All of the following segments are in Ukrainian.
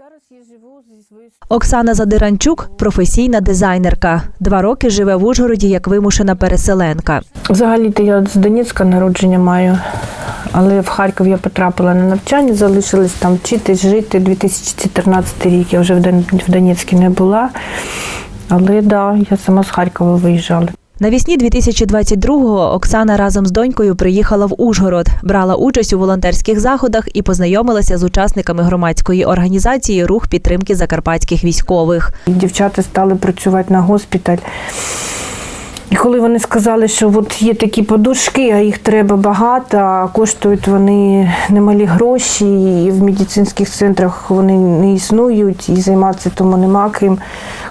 Зараз я живу зі своєю Оксана Задиранчук професійна дизайнерка. Два роки живе в Ужгороді як вимушена переселенка. Взагалі-то я з Донецька народження маю, але в Харків я потрапила на навчання, залишилась там вчитись, жити. 2014 рік я вже в Дон- в Донецьку не була. Але да, я сама з Харкова виїжджала. Навісні 2022-го Оксана разом з донькою приїхала в Ужгород, брала участь у волонтерських заходах і познайомилася з учасниками громадської організації Рух підтримки закарпатських військових. Дівчата стали працювати на госпіталь. І коли вони сказали, що от є такі подушки, а їх треба багато, а коштують вони немалі гроші, і в медицинських центрах вони не існують, і займатися тому нема ким,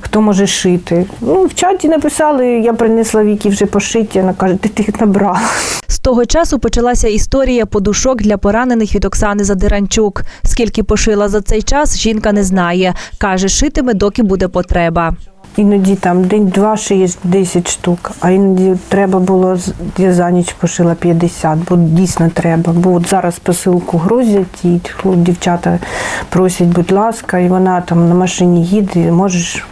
хто може шити. Ну, в чаті написали, я принесла віки вже пошиті, вона каже, ти їх набрала. З того часу почалася історія подушок для поранених від Оксани Задиранчук. Скільки пошила за цей час, жінка не знає. Каже, шитиме, доки буде потреба. Іноді там день-два шиєш 10 штук, а іноді треба було, я за ніч пошила 50, бо дійсно треба. Бо от зараз посилку грузять, і дівчата просять, будь ласка, і вона там на машині їде, можеш,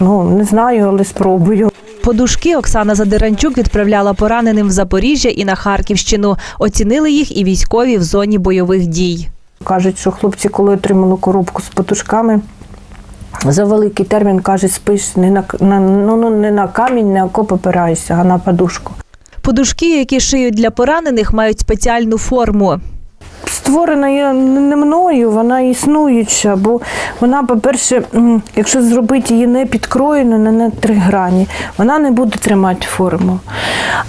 ну не знаю, але спробую. Подушки Оксана Задиранчук відправляла пораненим в Запоріжжя і на Харківщину. Оцінили їх і військові в зоні бойових дій. Кажуть, що хлопці, коли отримали коробку з потушками, за великий термін кажуть, спиш не на, на ну, ну, не на камінь, не окоп опираєшся, а на подушку. Подушки, які шиють для поранених, мають спеціальну форму. Створена не мною, вона існуюча, бо вона, по-перше, якщо зробити її не підкроєну, не на три грані, вона не буде тримати форму.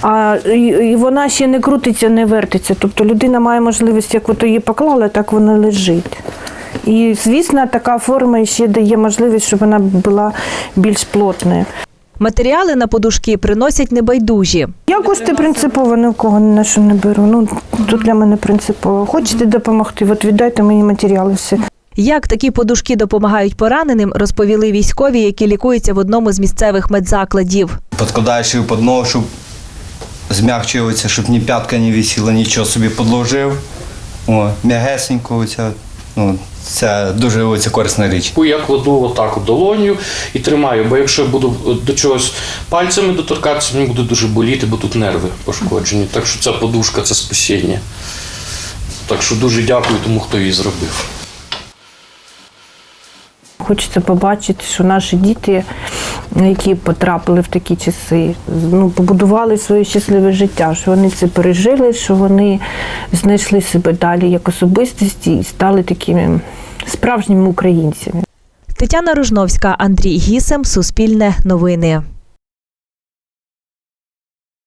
А і вона ще не крутиться, не вертиться. Тобто людина має можливість, як от її поклала, так вона лежить. І, звісно, така форма ще дає можливість, щоб вона була більш плотною. Матеріали на подушки приносять небайдужі. Я кошти принципово ні в кого ні на що не беру. Ну, тут для мене принципово. Хочете допомогти, от віддайте мені матеріали все. Як такі подушки допомагають пораненим, розповіли військові, які лікуються в одному з місцевих медзакладів. Подкладаєш її під ногу, щоб змягчується, щоб ні п'ятка не висіла, нічого собі підложив. О, м'ягесенько, оця, ну, це дуже оця корисна річ. Я кладу отак долоню і тримаю, бо якщо я буду до чогось пальцями доторкатися, мені буде дуже боліти, бо тут нерви пошкоджені. Так що ця подушка це спасіння. Так що дуже дякую тому, хто її зробив. Хочеться побачити, що наші діти, які потрапили в такі часи, ну, побудували своє щасливе життя, що вони це пережили, що вони знайшли себе далі як особистості і стали такими справжніми українцями. Тетяна Ружновська, Андрій Гісем, Суспільне новини.